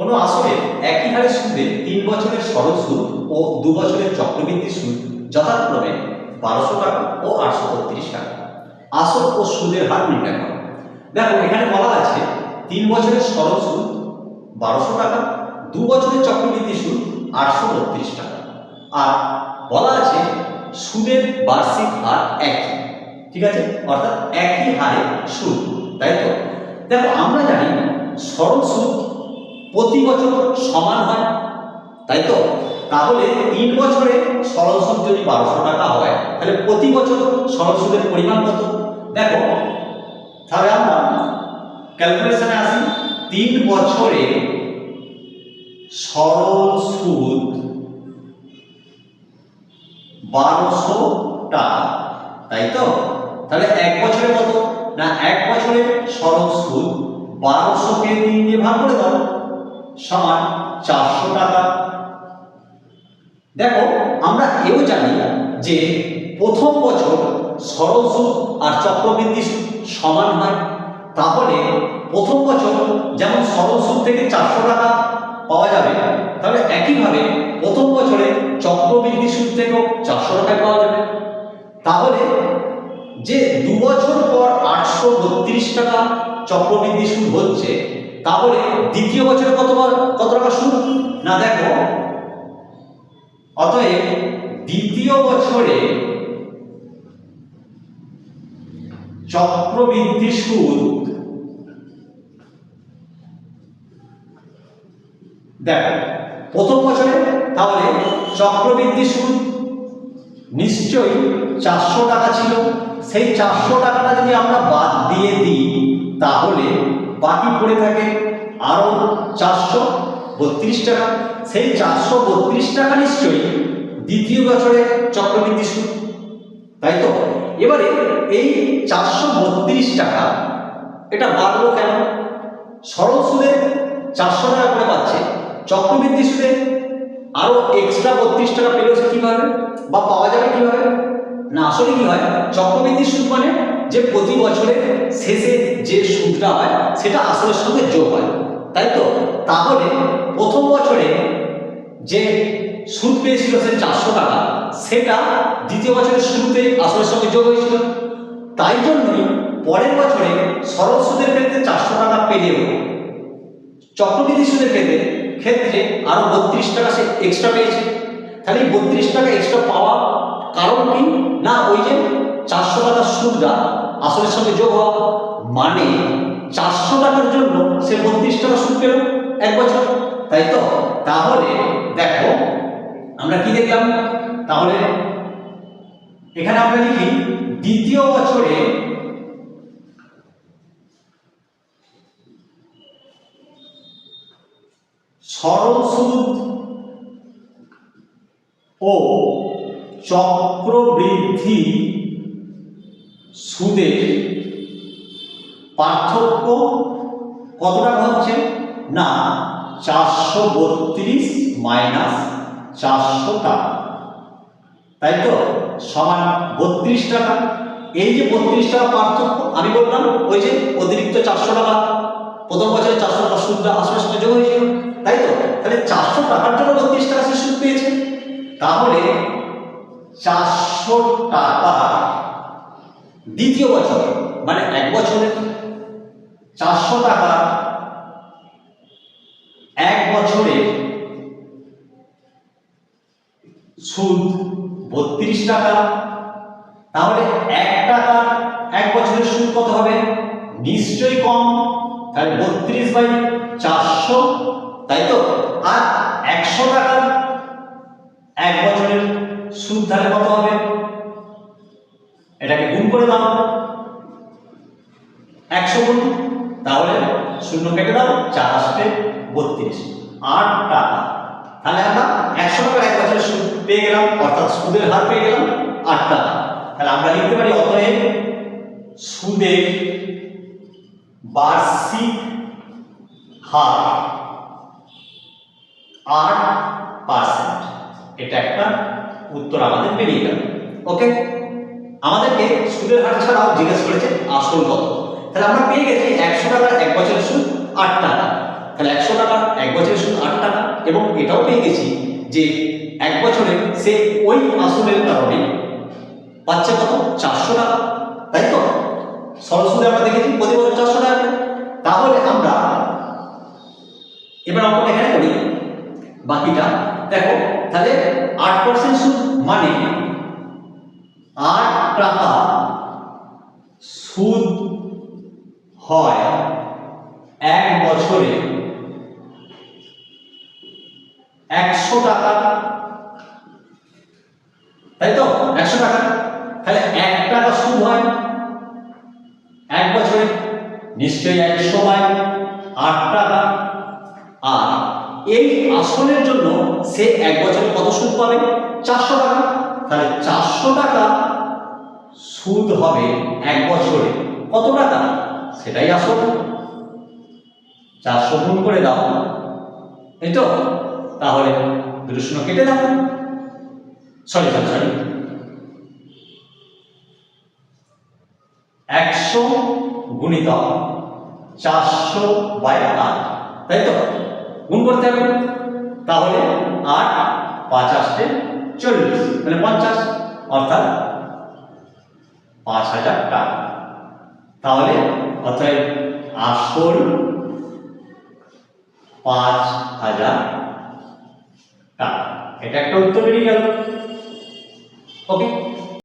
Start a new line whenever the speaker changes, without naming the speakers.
কোনো আসলে একই হারে সুদে তিন বছরের সরল সুদ ও দু বছরের চক্রবৃদ্ধি সুদ যথাক্রমে বারোশো টাকা ও আটশো বত্রিশ টাকা। আসল ও সুদের হার নির্ণয় করো। দেখো, এখানে বলা আছে, তিন বছরের সরল সুদ বারোশো টাকা, দু বছরের চক্রবৃদ্ধি সুদ আটশো বত্রিশ টাকা। আর বলা আছে সুদের বার্ষিক হার একই। ঠিক আছে? অর্থাৎ একই হারে সুদ তাই তো? দেখো, আমরা জানি সরল সুদ প্রতি বছর সমান হয়। তাই তো? তাহলে তিন বছরে সরল সুদ যদি বারোশো টাকা হয়, তাহলে প্রতি বছর সরল সুদের পরিমাণ কত? দেখো, তাহলে আমরা ক্যালকুলেশনে আসি, তিন বছরে সরল সুদ বারোশো টাকা, তাই তো? তাহলে এক বছরে কত? না, এক বছরে সরল সুদ বারোশোকে তিন দিয়ে ভাগ করে দাও। সমান চারশো টাকা। দেখো, আমরা এও জানি যে প্রথম বছর সরল সুদ আর চক্রবৃদ্ধি সুদ সমান হয়। তাহলে প্রথম বছর যেমন সরল সুদ থেকে চারশো টাকা পাওয়া যাবে, তাহলে একইভাবে প্রথম বছরে চক্রবৃদ্ধি সুদ থেকেও চারশো টাকায় পাওয়া যাবে। তাহলে যে দু বছর পর আটশো বত্রিশ টাকা চক্রবৃদ্ধি সুদ হচ্ছে তাহলে দ্বিতীয় বছরে কত কত টাকা সুদ? না, দেখো। অতএব দ্বিতীয় বছরে চক্রবৃদ্ধি সুদ। দেখো, প্রথম বছরে তাহলে চক্রবৃদ্ধি সুদ নিশ্চয়ই চারশো টাকা ছিল। সেই চারশো টাকাটা যদি আমরা বাদ দিয়ে দিই, তাহলে বাকি পড়ে থাকে আরও চারশো বত্রিশ টাকা। সেই চারশো বত্রিশ টাকা নিশ্চয়ই দ্বিতীয় বছরে চক্রবৃদ্ধি সুদ তাই তো? এবারে এই চারশো বত্রিশ টাকা এটা বাড়লো কেন? সরল সুদে চারশো টাকা করে পাচ্ছে। চক্রবৃদ্ধি সুদে আরও এক্সট্রা বত্রিশ টাকা পেলেও সে কীভাবে? বা পাওয়া যাবে কীভাবে? না, আসলে কি হয়? চক্রবৃদ্ধি সুদ মানে যে প্রতি বছরে শেষে যে সুদটা হয়, সেটা আসলের সঙ্গে যোগ হয়। তাই তো? তাহলে প্রথম বছরে যে সুদ পেয়েছিল সে চারশো টাকা, সেটা দ্বিতীয় বছরের শুরুতে আসলের সঙ্গে যোগ হয়েছিল। তাই জন্যই পরের বছরে সরল সুদের ক্ষেত্রে চারশো টাকা পেলেও চক্রবৃদ্ধি সুদের ক্ষেত্রে ক্ষেত্রে আরও বত্রিশ টাকা সে এক্সট্রা পেয়েছে। তাহলে বত্রিশ টাকা এক্সট্রা পাওয়া কারণ কি? না, ওই যে চারশো টাকার সুদটা আসলের সঙ্গে যোগ হওয়া মানে চারশো টাকার জন্য সে বত্রিশ টাকা সুদ পেল এক বছর। তাই তো? তাহলে দেখো, আমরা কি দেখলাম? তাহলে এখানে আমরা লিখি, দ্বিতীয় বছরে সরল সুদ ও চক্রবৃদ্ধি সুদের পার্থক্য কত টাকা হচ্ছে না, চারশো বত্রিশ মাইনাস চারশো টাকা তাই তো? সমান বত্রিশ টাকা। এই যে বত্রিশ টাকা পার্থক্য, আমি বললাম, ওই যে অতিরিক্ত চারশো টাকা, প্রথম বছরে চারশো টাকা সুদটা আসলে সঙ্গে হয়েছিল তাই তো? তাহলে চারশো টাকার জন্য বত্রিশ টাকা সে সুদ পেয়েছে। তাহলে চারশো টাকা দ্বিতীয় বছর মানে এক বছরে চারশো টাকা। এক বছরে সুদ বত্রিশ টাকা। তাহলে এক টাকা এক বছরের সুদ কত হবে? নিশ্চয়ই কম। তাহলে বত্রিশ বাই চারশো, তাই তো? আর একশো টাকা এক বছরের সুদ তাহলে কত হবে? এটাকে গুণ করে দাও। একশো গুণ, তাহলে শূন্য কেটে দাও, চার আসতে বত্রিশ। আট টাকা। তাহলে আমরা একশো টাকার এক বছরের সুদ পেয়ে গেলাম, অর্থাৎ সুদের হার পেয়ে গেলাম আট টাকা। তাহলে আমরা লিখতে পারি অতএব সুদের বার্ষিক হার আট পার্সেন্ট। এটা একটা উত্তর আমাদের বেরিয়ে গেল। ওকে আমাদেরকে সুদের হার ছাড়াও জিজ্ঞেস করেছে, আসল কত? তাহলে আমরা পেয়ে গেছি একশো টাকার এক বছরের সুদ আট টাকা। তাহলে একশো টাকা এক বছরের সুদ আট টাকা এবং এটাও পেয়ে গেছি যে এক বছরে সে ওই আসলের কারণে পাচ্ছে কত? চারশো টাকা। তাই তো? সরস্বতী আমরা দেখেছি প্রতি বছর চারশো টাকা তাহলে আমরা এবার অঙ্কটা এখানে করি। বাকিটা দেখো, তাহলে আট পার্সেন্ট সুদ মানে আট টাকা সুদ হয় এক বছরে একশো টাকা। তাই তো? একশো টাকা। তাহলে এক টাকা সুদ হয়। এক বছরে নিশ্চয়ই একশো বাই আট টাকা। আর এই আসনের জন্য সে এক বছরে কত সুদ পাবে? চারশো টাকা। তাহলে চারশো টাকা সুদ হবে এক বছরে। কত টাকা? সেটাই আসল। চারশো গুণ করে দাও। এই তো? তাহলে দুটো শূন্য কেটে দাও। সরি সরি সরি একশো গুণিতক চারশো বাই আট। তাই তো? গুণ করতে হবে। তাহলে আট পাঁচ আসতে চল্লিশ। মানে পঞ্চাশ, অর্থাৎ পাঁচ হাজার টাকা। তাহলে অর্থাৎ আসল পাঁচ হাজার টাকা। এটা একটা উত্তর বেরিয়ে গেল। ওকে